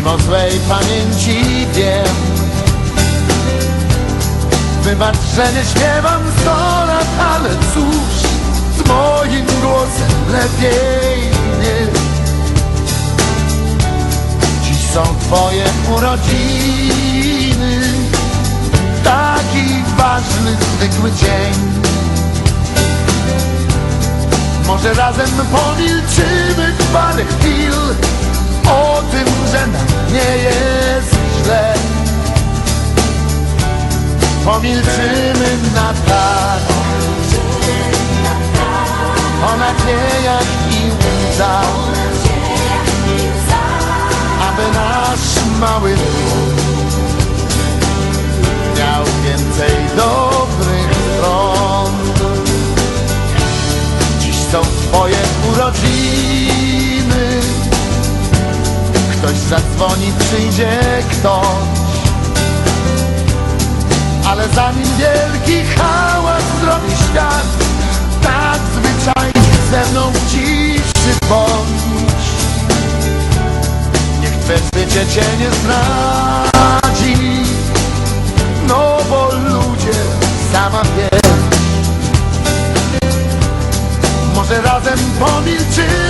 świętej pamięci wiem. Wybacz, że nie śpiewam sto lat, ale cóż Z moim głosem lepiej nie. Dziś są twoje urodziny Taki ważny, zwykły dzień. Może razem pomilczymy parę chwil Pomilczymy na tak. O nadziejach i łzach. Aby nasz mały dom Miał więcej dobrych stron. Dziś są twoje urodziny. Ktoś zadzwoni, przyjdzie ktoś Ale zanim wielki hałas zrobi świat Tak zwyczajnie ze mną w ciszy bądź. Niech twe życie cię nie zdradzi No bo ludzie sama wiesz może razem pomilczymy